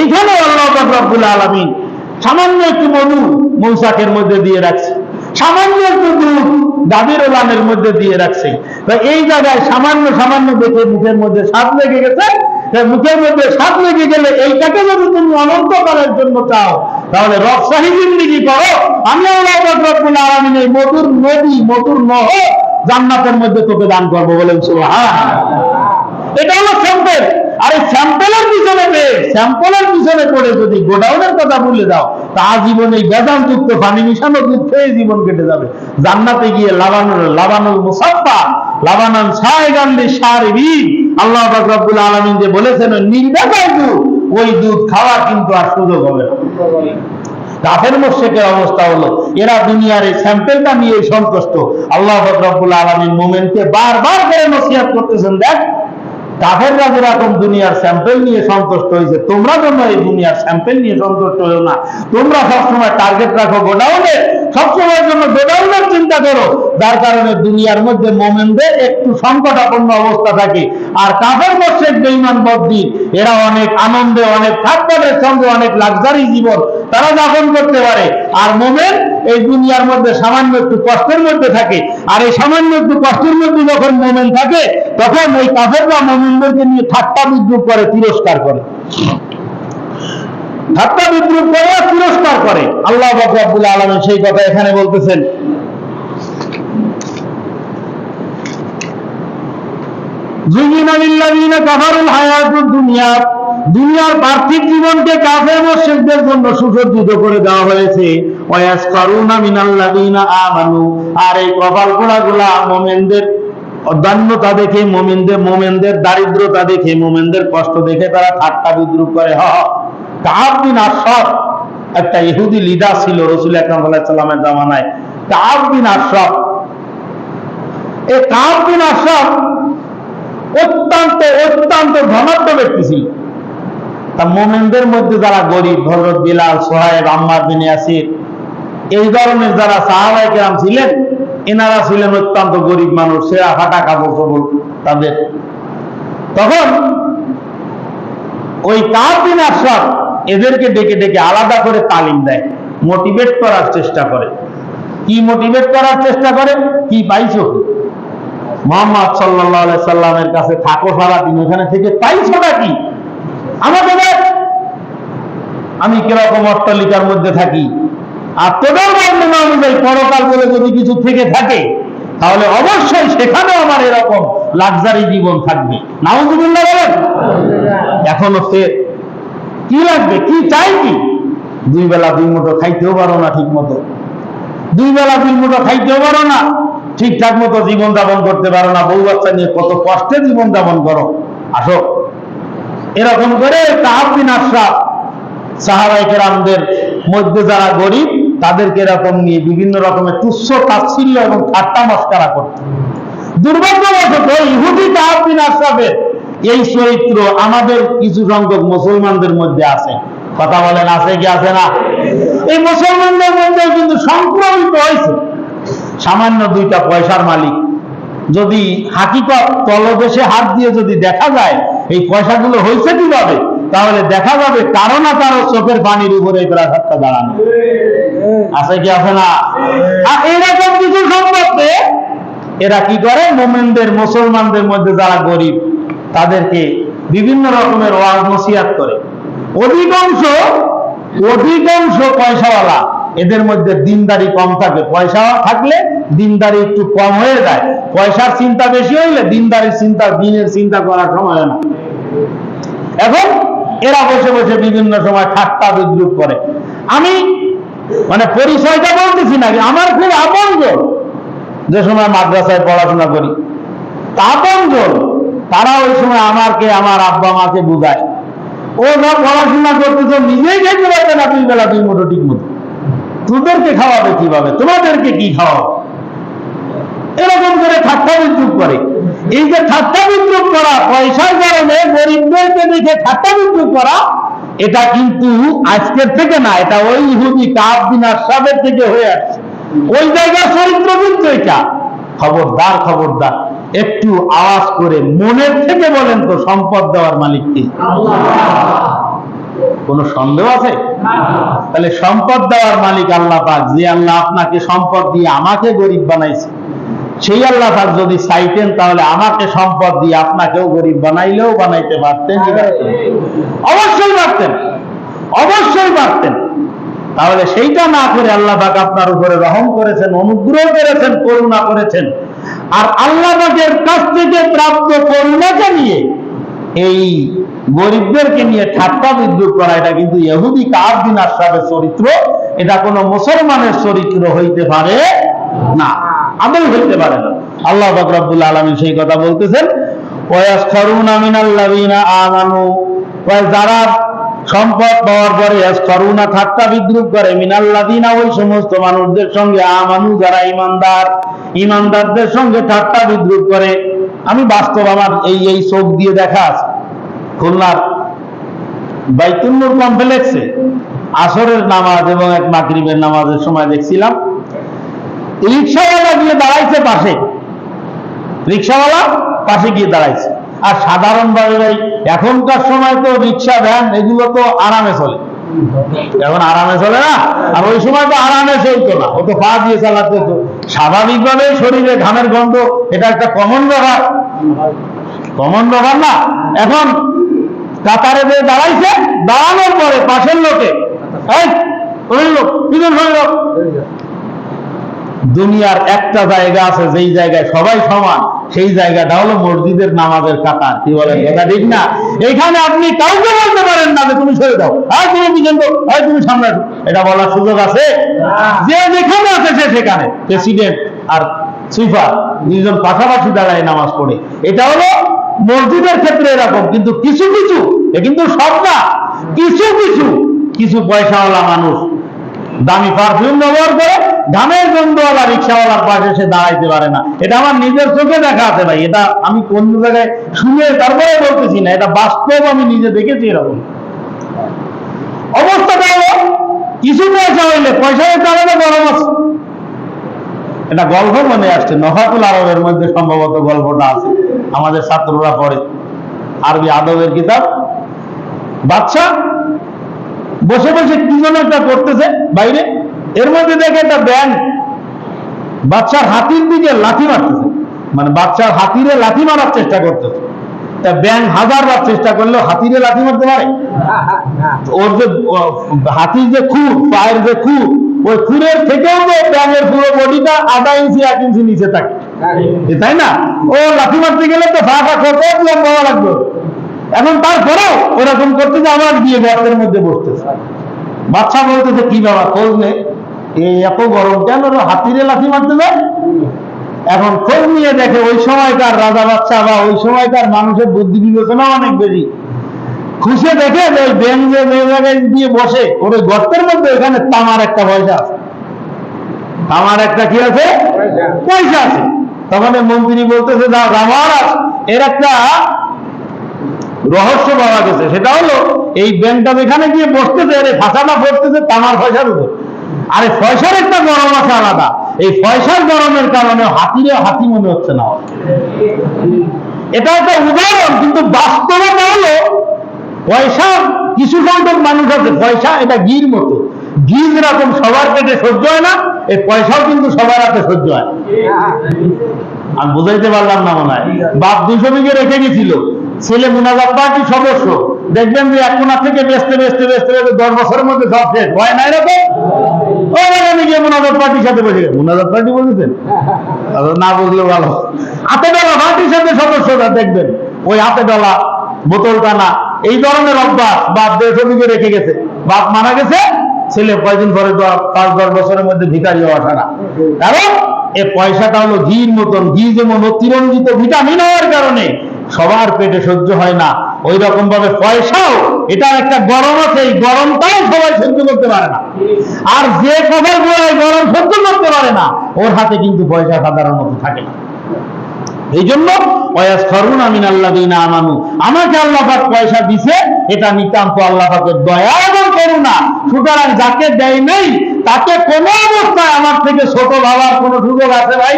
এইখানে আল্লাহ রব্বুল আলামিন সামান্য একটু মধু মৌসাকের মধ্যে দিয়ে রাখছে। সামান্য একটু দুধ গাভীর ওলানের মধ্যে দিয়ে রাখছে। এই জায়গায় সামান্য সামান্য দেখে মুখের মধ্যে স্বাদ লেগে গেছে। মুখের মধ্যে স্বাদ লেগে গেলে এইটাকে যদি তুমি অনন্ত করার জন্য চাও, তাহলে রকসাহি জিন্দিগি করো। আমি আল্লাহ রব্বুল আলামিন এই মধুর নদী, মধুর নহ জান্নাতের মধ্যে তোকে দান করব বলেন সুবহানাল্লাহ। এটা হলো স্যাম্পেল আর স্যাম্পেলের পিছনে স্যাম্পলের পিছনে পড়ে যদি গোডাউনের কথা ভুলে দাও, তা জীবনে বেদান যুক্ত পানি মিশানো দুধ খেয়ে জীবন কেটে যাবে। জান্নাতে গিয়ে লাবানুল লাবানুল মুসাফা লাবানান সায়গান্ডি সারিবি আল্লাহ রব্বুল আলামিন যে বলেছেন নির্বেকার দুধ, ওই দুধ খাওয়া কিন্তু আর সুযোগ হবে না। কাফের মোশেকের অবস্থা হলো, এরা দুনিয়ার এই স্যাম্পেলটা নিয়ে সন্তুষ্ট। আল্লাহ রব্বুল আলামিন মোমেনকে বারবার করে নসিহত করতেছেন, দেখ কাফেররা যেরকম দুনিয়ার স্যাম্পেল নিয়ে সন্তুষ্ট হয়েছে। তোমরা যেন এই দুনিয়ার স্যাম্পেল নিয়ে সন্তুষ্ট হয়েও না। তোমরা সবসময় টার্গেট রাখো গোডাউনে সবসময়ের জন্য গোডাউনের চিন্তা করো। যার কারণে দুনিয়ার মধ্যে মোমেনদের একটু সংকটাপন্ন অবস্থা থাকে। আর কাফের মোশেক বেইমান বদ্দি, এরা অনেক আনন্দে, অনেক থাকবারের সঙ্গে অনেক লাক্সারি জীবন তারা যাপন করতে পারে। আর মোমেন এই দুনিয়ার মধ্যে সামান্য একটু কষ্টের মধ্যে থাকে। আর এই সামান্য একটু কষ্টের মধ্যে যখন মোমেন থাকে, তখন ওই কাফেররা মোমেনদেরকে নিয়ে ঠাট্টা বিদ্রুপ করে, তিরস্কার করে। ঠাট্টা বিদ্রুপ করে করে আল্লাহ বাবুল আলম সেই কথা এখানে বলতেছেন। দুনিয়ার পার্থিব জীবনকে কাফের মুশরিকদের জন্য সুসজ্জিত করে দেওয়া হয়েছে। ওয়াসকারুনা মিনাল্লাযীনা আমানু, আর এই কপাল পোড়াগুলা মুমিনদের অদান্যতা দেখে মুমিনদের মুমিনদের দারিদ্রতা দেখে, মুমিনদের কষ্ট দেখে তারা ঠাট্টা বিদ্রুপ করে। হ কাব বিন আশরাফ একটা ইহুদি লিডার ছিল রসুল আকরাম সাল্লামের জামানায়, কাব বিন আশরাফ। এই কাব বিন আশরাফ অত্যন্ত অত্যন্ত ধনাঢ্য ব্যক্তি ছিল। তা মোমেনদের মধ্যে যারা গরিব হজরত বিলাল সোহায়েব আম্মার বিন ইয়াসির, এই ধরনের যারা সাহাবাই কেরাম ছিলেন, এনারা ছিলেন অত্যন্ত গরিব মানুষ, সেরা ফাটা কাপড় চোপড় তাদের। তখন ওই কাবিন আশরাফ এদেরকে ডেকে ডেকে আলাদা করে তালিম দেয় মোটিভেট করার চেষ্টা করে। কি মোটিভেট করার চেষ্টা করে? কি পাইছো? মোহাম্মদ সাল্লাহ সাল্লামের কাছে থাকো সারাদিন ওখানে থেকে পাইছোটা কি? আমাকে দেখ। আমি কীরকম অট্টালিকার মধ্যে থাকি। আর তোদের বর্ণনা অনুযায়ী পরকাল বলে যদি কিছু থেকে থাকে তাহলে অবশ্যই সেখানেও আমার এরকম লাক্সারি জীবন থাকবে। নাউজুবিল্লাহ বলেন। এখনও সে কি লাগবে? কি চাই কি? দুই বেলা দুই মুঠো খাইতেও পারো না ঠিক মতো দুই বেলা দুই মুঠো খাইতেও পারো না। ঠিকঠাক মতো জীবন যাপন করতে পারো না। বউ বাচ্চা নিয়ে কত কষ্টে জীবন যাপন করো। আসো। এরকম করে তাহাবিন আশরাফ সাহাবাই কেরামদের মধ্যে যারা গরিব, তাদেরকে এরকম নিয়ে বিভিন্ন রকমের তুচ্ছ তাচ্ছিল্য এবং ঠাট্টা মস্কারা করত। দুর্ভাগ্যবশত ইহুদি তাহাবিন আশরাফের এই চরিত্র আমাদের কিছু সংখ্যক মুসলমানদের মধ্যে আছে। কথা বলেন, আছে কি, আছে না? এই মুসলমানদের মধ্যে কিন্তু সংক্রমিত হয়েছে। সামান্য দুইটা পয়সার মালিক। যদি হাকিকত তলদেশে হাত দিয়ে যদি দেখা যায়, এই পয়সাগুলো হয়েছে কীভাবে? তাহলে দেখা যাবে কারও না কারও চোখের পানির উপরে প্রাসাদটা দাঁড়ানো। আছে কি, আছে না? এরকম কিছু সম্পর্কে এরা কি করে? মোমেনদের, মুসলমানদের মধ্যে যারা গরিব তাদেরকে বিভিন্ন রকমের ওয়াজ নসিহাত করে। অধিকাংশ অধিকাংশ পয়সাওয়ালা এদের মধ্যে দিনদারি কম থাকে। পয়সা থাকলে দিনদারি একটু কম হয়ে যায়। পয়সার চিন্তা বেশি হইলে দিনদারির চিন্তা, দিনের চিন্তা করার সময় হয় না। এখন এরা বসে বসে বিভিন্ন সময় ঠাট্টা বিদ্রুপ করে। আমি মানে পরিচয়টা বলতেছি না আমার খুব আপনজন। যে সময় মাদ্রাসায় পড়াশোনা করি। তা আপনজন। তারা ওই সময় আমাকে, আমার আব্বা মাকে বুঝায়। ও যা পড়াশোনা করতেছে, নিজেই খেতে পারবে না দুই বেলা দুই মুঠো ঠিক মতো। তোদেরকে খাওয়াবে কীভাবে? তোমাদেরকে কি খাওয়াবে এরকম করে ঠাট্টা বিদ্রুপ করে। এই যে ঠাট্টা বিদ্রুপ করা, পয়সার কারণে গরিবদেরকে দেখে ঠাট্টা বিদ্রুপ করা, এটা কিন্তু আজকের থেকে না, এটা ওই ইহুদি কাব বিন আশরাফের থেকে হয়ে আসছে। ওই জায়গার চরিত্র কিন্তু এটা। খবরদার খবরদার। একটু আওয়াজ করে মনের থেকে বলেন তো, সম্পদ দেওয়ার মালিক কে? কোনো সন্দেহ আছে? তাহলে সম্পদ দেওয়ার মালিক আল্লাহ পাক, যে আল্লাহ আপনাকে সম্পদ দিয়ে আমাকে গরিব বানাইছে। সেই আল্লাহ পাক যদি চাইতেন, তাহলে আমাকে সম্পদ দিয়ে আপনাকেও গরিব বানাইলেও বানাইতে পারতেন? অবশ্যই পারতেন। অবশ্যই পারতেন। তাহলে সেইটা না করে আল্লাহ পাক আপনার উপরে রহম করেছেন, অনুগ্রহ করেছেন, করুণা করেছেন। আর আল্লাহ পাকের কাছ থেকে প্রাপ্ত করুণাকে নিয়ে এই গরিবদেরকে নিয়ে ঠাট্টা বিদ্রুপ করা, এটা কিন্তু ইহুদি কারদিন আশরাফের চরিত্র, এটা কোনো মুসলমানের চরিত্র হইতে পারে না, আদৌ হইতে পারে না। আল্লাহ পাক রব্বুল আলামিন সেই কথা বলতেছেন, ওয়াসখারুনা মিনাল্লাযিনা আমানু ওয়া যারা সম্পদ পাওয়ার পরে করুণা ঠাট্টা বিদ্রুপ করে। মিনাল্লাদিনা ওই সমস্ত মানুষদের সঙ্গে আমানু, যারা ইমানদার, ইমানদারদের সঙ্গে ঠাট্টা বিদ্রুপ করে। আমি বাস্তব আমার এই এই চোখ দিয়ে দেখা আছে। খুলনার বাইতুল্নুর কমপ্লেক্সে আসরের নামাজ এবং এক মাগরিবের নামাজের সময় দেখছিলাম। রিক্সাওয়ালা গিয়ে দাঁড়াইছে পাশে। রিক্সাওয়ালা পাশে গিয়ে দাঁড়াইছে। আর সাধারণভাবে ভাই, এখনকার সময় তো রিক্সা, ভ্যান, এগুলো তো আরামে চলে। এখন আরামে চলে না, আর ওই সময় তো আরামে চলতো না। ও তো পা দিয়ে চালাতে হতো স্বাভাবিকভাবে শরীরে ঘামের গন্ধ, এটা একটা কমন ব্যাপার। কমন ব্যাপার না। এখন কাতারে যে দাঁড়াইছে, দাঁড়ানোর পরে পাশের লোক দুনিয়ার একটা জায়গা আছে, যেই জায়গায় সবাই সমান। সেই জায়গাটা হলো মসজিদের নামাজের কাতার কি বলেন কথা ঠিক না। এখানে আপনি কাউকে বলতে পারেন না তুমি সরে দাও আর তুমি পিছন আর তুমি সামনে। এটা বলার সুযোগ আছে? যে যেখানে আছে সে সেখানে। প্রেসিডেন্ট আর সুইফার দুইজন পাশাপাশি দাঁড়ায় নামাজ পড়ে। এটা হলো মসজিদের ক্ষেত্রে এরকম, কিন্তু কিছু কিছু, এ কিন্তু সব না, কিছু কিছু কিছু পয়সাওয়ালা মানুষ দামি পারফিউম ব্যবহার করে ধানের গন্ধওয়ালা রিক্সাওয়ালার পাশে সে দাঁড়াইতে পারে না। এটা আমার নিজের চোখে দেখা আছে ভাই। এটা আমি কোন জায়গায় শুনে তারপরে বলতেছি না, এটা বাস্তব আমি নিজে দেখেছি এরকম। অবস্থাটা হলো কিছু পয়সা হইলে, পয়সার কারণে গরম আছে। এটা গল্প মনে আসছে, নফাকুল আরবের মধ্যে সম্ভবত গল্পটা আছে। আমাদের ছাত্ররা পড়ে। আরবি আদবের কিতাব। বাচ্চা বসে বসে কি যেন একটা করতেছে বাইরে। এর মধ্যে দেখে একটা ব্যাং বাচ্চার হাতির দিকে লাথি মারতেছে। মানে বাচ্চার হাতিরে লাথি মারার চেষ্টা করতেছে। তা ব্যাং চেষ্টা হাতিরে মারতে পারে? ওর যে হাতির যে খুর, পায়ের যে খুর, ওই খুরের থেকেও তো ব্যাঙের পুরো বডিটা আধা ইঞ্চি, এক ইঞ্চি নিচে থাকে। তাই না? ও লাথি মারতে গেলে তো ফাঁকা কত লম্বা লাগবে। এখন তারপরেও ওরকম করতেছে আমার গিয়ে গর্তের মধ্যে বসতেছে। বাচ্চা বলতেছে, কি বাবা, খোঁজ নে। এই এত গরম কেন হাতিরে লাথি মারতে যায়? এখন খোঁজ নিয়ে দেখে ওই সময়কার রাজা বাচ্চা বা ওই সময়কার মানুষের বুদ্ধি বিবেচনা অনেক বেশি। খুশে দেখে যে ওই যে জায়গায় দিয়ে বসে ওর ওই গর্তের মধ্যে ওখানে তামার একটা পয়সা আছে। তামার একটা কি আছে? পয়সা। আছে। তখন মন্ত্রী বলতেছে যা রামারাজ এর একটা রহস্য পাওয়া গেছে। সেটা হলো এই ব্যাংকটা যেখানে গিয়ে বসতেছে আরে ফাঁসাটা পড়তেছে তামার পয়সার উপর। আরে পয়সার একটা গরম আছে আলাদা। এই পয়সার গরমের কারণে হাতিরে হাতি মনে হচ্ছে না এটা একটা উদাহরণ, কিন্তু বাস্তবতা হলো, পয়সা কিছু সংখ্যক মানুষ আছে, পয়সা এটা গির মতো। ঘি যেরকম সবার পেটে সহ্য হয় না, এই পয়সাও কিন্তু সবার হাতে সহ্য হয়। আমি বুঝাইতে পারলাম না মনে হয়। বাপ দুশো বিঘে রেখে গেছিল। ছেলে মুনাজাত পার্টি সদস্য। দেখবেন যে এক কোনা থেকে বেচতে বেচতে বেচতে বেচতে দশ বছরের মধ্যে সব শেষ। হয় না এরকম? এখানে গিয়ে মুনাজাত পার্টির সাথে বসে মুনাজাত পার্টি বলেছেন না বুঝলে ভালো। হাতে ডলা পার্টির সাথে সদস্যরা, দেখবেন। ওই হাতে ডলা, বোতল টানা, এই ধরনের অভ্যাস বাপ দেড়শো বিঘে রেখে গেছে। বাপ মারা গেছে, ছেলে কয়দিন পরে পাঁচ, দশ বছরের মধ্যে ভিকারি হওয়া ছাড়া। কারণ, এ পয়সাটা হলো ঘির মতন, ঘি যেমন অতিরঞ্জিত ভিটামিন হওয়ার কারণে সবার পেটে সহ্য হয় না। ওই রকম ভাবে পয়সাও এটা একটা গরম আছে, এই গরমটাও সবাই সহ্য করতে পারে না। আর যে কথার গোড়ায় গরম সহ্য করতে পারে না, ওর হাতে কিন্তু পয়সা সাধারণত থাকে না। এই জন্য আমিন আল্লাহ আমানু, আমাকে আল্লাহ পাক পয়সা দিছে, এটা নিতান্ত আল্লাহ পাকের দয়া এবং করুণা। সুতরাং যাকে দেয় নাই তাকে কোন অবস্থায় আমার থেকে ছোট ভাবার কোন সুযোগ আছে ভাই?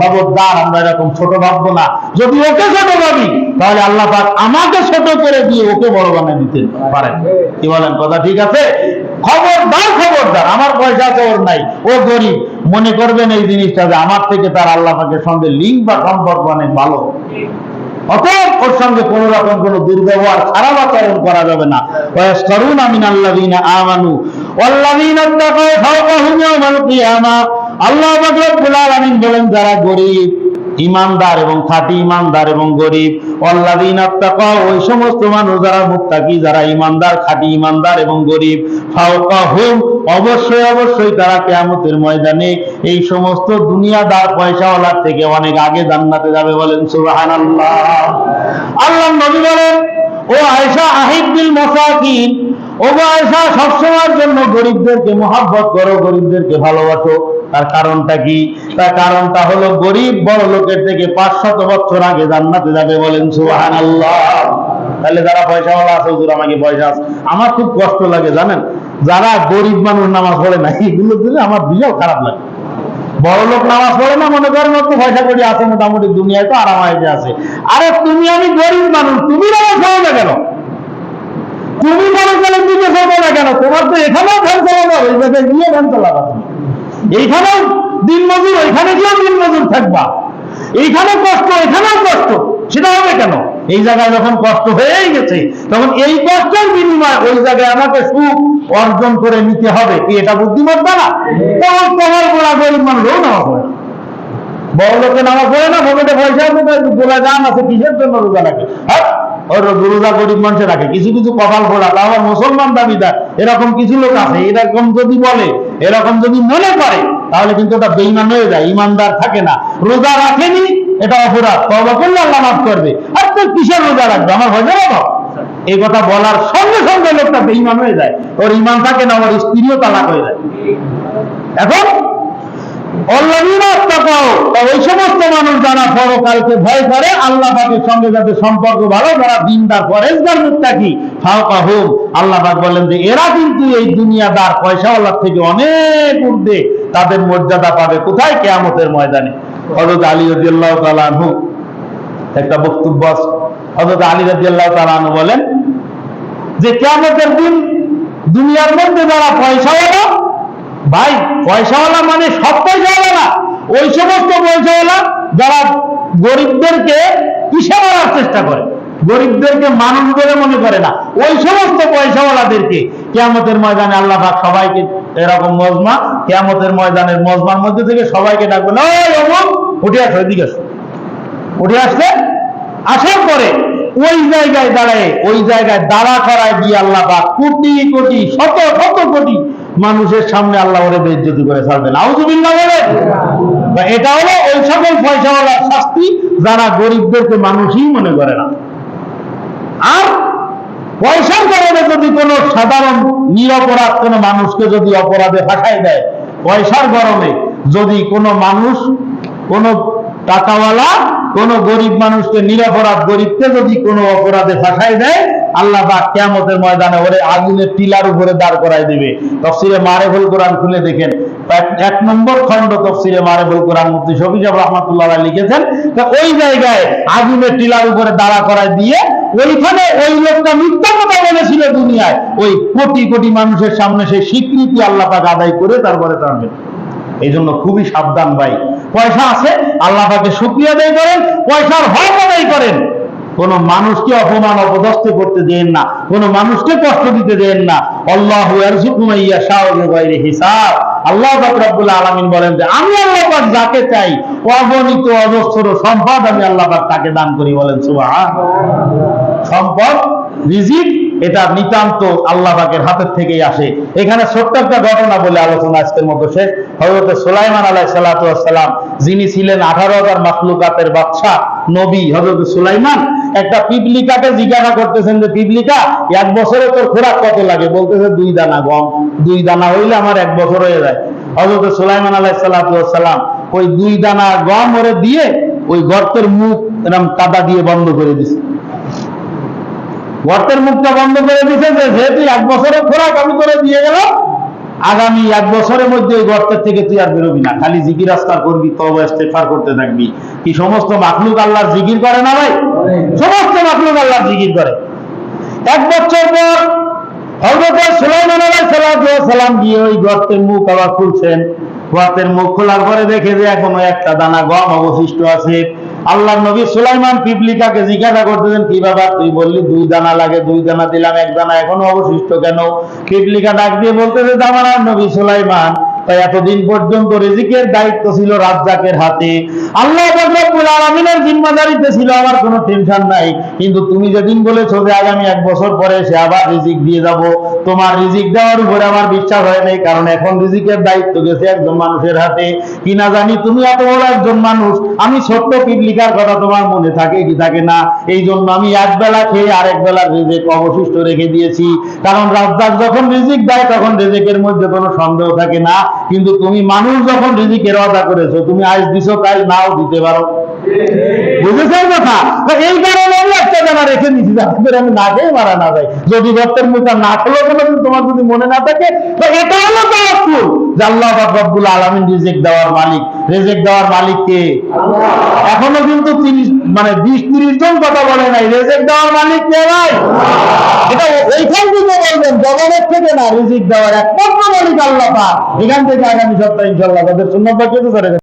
খবরদার, আমরা এরকম ছোট ভাববো না। যদি ওকে ছোট ভাবি, তাহলে আল্লাহ পাক আমাকে ছোট করে দিয়ে ওকে বড় বানিয়ে দিতে পারেন। কি বলেন, কথা ঠিক আছে? খবরদার খবরদার, আমার পয়সা আছে, ওর নাই। ও গরিব, মনে করবেন এই জিনিসটা যে আমার থেকে তার আল্লাহ পাকের সঙ্গে লিঙ্ক বা সম্পর্ক অনেক ভালো। অতএব ওর সঙ্গে কোন রকম কোন দুর্ব্যবহার খারাপ আচরণ করা যাবে না। ওয়াসকারুন আমিন আল্লাযিনা আমানু আল্লাহ বলেন, যারা গরিব, ইমানদার এবং ইমানদার এবং গরিব অল্লাযিনা তাকাউ ওই সমস্ত মানুষ যারা যারা ইমানদার ইমানদার এবং গরিব, ফাওকাহুম, অবশ্যই অবশ্যই তারা কিয়ামতের ময়দানে এই সমস্ত দুনিয়াদার পয়সাওয়ালার থেকে অনেক আগে জান্নাতে যাবে বলেন, সুবহানাল্লাহ। আল্লাহ আল্লাহ নবী বলেন, ও আয়সা আহিদ বিল মাসাকিন ও গো আয়েশা, সবসময়ের জন্য গরিবদেরকে মহাব্বত করো, গরিবদেরকে ভালোবাসো। তার কারণটা কি? তার কারণটা হলো গরিব বড় লোকের থেকে পাঁচশত বছর আগে জান্নাতে যাবে বলেন, সুবহানাল্লাহ। তাহলে যারা পয়সাওয়ালা আছে, হুজুর, আমাকে পয়সা আছে। আমার খুব কষ্ট লাগে, জানেন? যারা গরিব মানুষ নামাজ পড়ে না, এগুলো দিলে আমার বিশাল খারাপ লাগে। বড় লোক নামাজ পড়ে না, মনে করেন ওর তো পয়সা করি আছে, মোটামুটি দুনিয়ায় তো আরাম আছে। আরে, তুমি আমি গরিব মানুষ, তুমি নামাজ পড়ো না কেন? তুমি মনে করেন দিকে পড়বে না কেন? তোমার তো এখানেও ধ্যান চালানো জায়গায় গিয়ে ধ্যান চালাবা। এইখানেও দিন মজুর, ওইখানে গিয়েও দিন মজুর থাকবা। এইখানে কষ্ট, এখানেও কষ্ট, সেটা হবে কেন? এই জায়গায় যখন কষ্ট হয়েই গেছে, তখন এই কষ্টের বিনিময়ে ওই জায়গায় আমাকে সুখ অর্জন করে নিতে হবে। কি এটা বুদ্ধিমত্তা না? তখন তোমার গোড়া গরিব মানুষও নেওয়া হয়। বড় লোকে নামাজ পড়ে না পকেটে পয়সা গোলা গান আছে, কিসের জন্য রোজা রাখে? হ্যাঁ? রোজা গরিব মানুষে রাখে। কিছু কিছু কপাল তা মুসলমান দাবিদার। এরকম কিছু লোক আছে, এরকম যদি বলে, এরকম যদি মনে করে, তাহলে কিন্তু ওটা বেইমান হয়ে যায় ইমানদার থাকে না। রোজা রাখেনি, এটা অপরাধ। তবা করলে আল্লাহ মাফ করবে। আর তুই কিসের রোজা রাখবে? আমার যাবে এই কথা বলার সঙ্গে সঙ্গে লোকটা বেইমান হয়ে যায়। ওর ইমান থাকে না ওর স্ত্রীও তালাক হয়ে যায়। এখন তা ওই সমস্ত মানুষ যারা পরকালকে ভয় করে, আল্লাহ পাকের সঙ্গে যাদের সম্পর্ক ভালো, যারা দিনদার পরেজগার মুত্তাকি ফাওকা হোক আল্লাহ পাক বলেন যে, এরা কিন্তু এই দুনিয়াদার পয়সাওয়ালার থেকে অনেক ঊর্ধ্বে। তাদের মর্যাদা পাবে কোথায়? কেয়ামতের ময়দানে। হযরত আলী রাদিয়াল্লাহু তাআলা আনহু, একটা বক্তব্য আছে। হযরত আলী রাদিয়াল্লাহু তাআলা আনহু বলেন যে, কেয়ামতের দিন দুনিয়ার মধ্যে যারা পয়সাওয়ালা ভাই, পয়সাওয়ালা মানে সব পয়সাওয়ালা ওই সমস্ত পয়সাওয়ালা যারা গরিবদেরকে কিসে মারার চেষ্টা করে, গরিবদেরকে মানুষ বলে মনে করে না, ওই সমস্ত পয়সাওয়ালাদেরকে কেয়ামতের ময়দানে আল্লাহ পাক সবাইকে এরকম মজমা, কেয়ামতের ময়দানের মজমার মধ্যে থেকে সবাইকে ডাকবেন, ওই অমুক, উঠে আসো, এদিকে আসো। উঠে আসলে আসার পরে ওই জায়গায় দাঁড়ায়, ওই জায়গায় দাঁড়া করায় দিয়ে আল্লাহ কোটি কোটি, শত শত কোটি মানুষের সামনে আল্লাহ ওরে বেজ্জতি করে ছাড়বেন আউজুবিল্লাহ বলেন এটা হলো ওই সকল পয়সাওয়ালার শাস্তি যারা গরিবদেরকে মানুষই মনে করে না। আর পয়সার কারণে যদি কোনো সাধারণ নিরপরাধ কোনো মানুষকে যদি অপরাধে ফাঁসাই দেয় পয়সার গরমে যদি কোনো মানুষ কোনো টাকাওয়ালা কোন গরিব মানুষকে নিরপরাধ গরিবকে যদি কোনো অপরাধে ফাঁসাই দেয়, আল্লাহ পাক কিয়ামতের ময়দানে ওরে আগুনের টিলার উপরে দাঁড় করাই দিবে। তফসিরে মারেফুল কোরআন খুলে দেখেন। এক- নম্বর খণ্ড তফসিরে মারেফুল কোরআন মুফতি শফিজ রহমাতুল্লাহ লিখেছেন ওই জায়গায় আগুনের টিলার উপরে দাঁড়া করাই দিয়ে ওইখানে ওই লোকটা মিথ্যা কথা বলেছিল দুনিয়ায়। ওই কোটি কোটি মানুষের সামনে সেই স্বীকৃতি আল্লাহ পাক আদায় করে তারপরে টানবে। এই জন্য খুবই সাবধান ভাই। পয়সা আছে, আল্লাহ পাকে শুক্রিয়া আদায় করেন, পয়সার হক আদায় করেন। কোন মানুষকে অপমান, অপদস্থ করতে দেন না। কোন মানুষকে কষ্ট দিতে দেন না। আল্লাহ হিসাব। আল্লাহ রব্বুল আলামিন বলেন যে, আমি আল্লাহ যাকে চাই, অগণিত অজস্র সম্পদ আমি আল্লাহ তাকে দান করি বলেন সুবহান সম্পদ, রিজিক এটা নিতান্ত আল্লাহ পাকের হাতের থেকেই আসে। এখানে ছোট্ট একটা ঘটনা বলে আলোচনা আজকের মতো শেষ। হযরত সুলাইমান আলাইহিস সালাতু ওয়াসসালাম যিনি ছিলেন 18000 মাখলুকাতের বাদশা নবী হযরত সুলাইমান, একটা পিপলিকাকে জিজ্ঞাসা করতেছেন যে, পিপলিকা, এক বছরে তোর খোরাক কত লাগে? বলতেছে, দুই দানা গম। দুই দানা হইলে আমার এক বছর হয়ে যায়। হযরত সুলাইমান আলাইহিস সালাতু ওয়াসসালাম ওই দুই দানা গম ওরে দিয়ে ওই গর্তের মুখ এরকম কাদা দিয়ে বন্ধ করে দিছে। গর্তের মুখটা বন্ধ করে দিছে যে যেহেতু এক বছরের খোরাক আমি করে দিয়ে গেলাম, আগামী এক বছরের মধ্যে ওই গর্তের থেকে তুই আর বেরোবি না। খালি জিকির আস্কার করবি তবে ইস্তেগফার করতে থাকবি। কি সমস্ত মাখলুক আল্লাহর জিকির করে না ভাই? সমস্ত মাখলুক আল্লাহর জিকির করে। এক বছর পর হযরত সুলাইমান আলাইহিস সালাম গিয়ে ওই গর্তের মুখ আবার খুলছেন। গর্তের মুখ খোলার পরে দেখে যে এখনও একটা দানা গম অবশিষ্ট আছে। আল্লাহ নবী সুলাইমান পিপলিকাকে জিজ্ঞাসা করতেছেন, কি বাবা তুই বললি দুই দানা লাগে, দুই দানা দিলাম, এক দানা এখনও অবশিষ্ট কেন? পিপলিকা ডাক দিয়ে বলতেছে, জামানার নবী সুলাইমান তাই এতদিন পর্যন্ত রিজিকের দায়িত্ব ছিল রাজ্জাকের হাতে। আল্লাহ আলামিনের জিম্মাদারিতে ছিল, আমার কোনো টেনশন নাই। কিন্তু তুমি যেদিন বলেছ যে আগামী এক বছর পরে সে আবার রিজিক দিয়ে যাব, তোমার রিজিক দেওয়ার উপরে আমার বিশ্বাস হয় নাই, কারণ এখন রিজিকের দায়িত্ব গেছে একজন মানুষের হাতে। কি না জানি তুমি এত বড় একজন মানুষ, আমি ছোট্ট পিপলিকার কথা তোমার মনে থাকে কি থাকে না? এই জন্য আমি এক বেলা খেয়ে আরেক বেলা রিজিক অবশিষ্ট রেখে দিয়েছি। কারণ রাজ্জাক যখন রিজিক দেয়, তখন রিজিকের মধ্যে কোনো সন্দেহ থাকে না। কিন্তু তুমি মানুষ যখন রিজিকের অদা করেছ তুমি আজ দিছো কাল নাও দিতে পারো। বুঝেছেন কথা? এই কারণে আমি একটা জানা রেখে দিচ্ছি আমি না খেয়ে মারা না যাই। যদি না কোনো তোমার যদি মনে না থাকে, তো এটা হলো তাওয়াক্কুল। যে আল্লাহ আলামিন রিজিক দেওয়ার মালিক। রিজিক দেওয়ার মালিক কে? এখনও কিন্তু তিরিশ মানে বিশ, তিরিশ জন কথা বলে নাই। রিজিক দেওয়ার মালিক কে ভাই? এটা এইখান থেকে বলবেন, জগতের থেকে না, রিজিক দেওয়ার একমাত্র মালিক আল্লাহ এখান থেকে আগামী সপ্তাহে ইনশাল্লাহ তাদের সুন্নত করে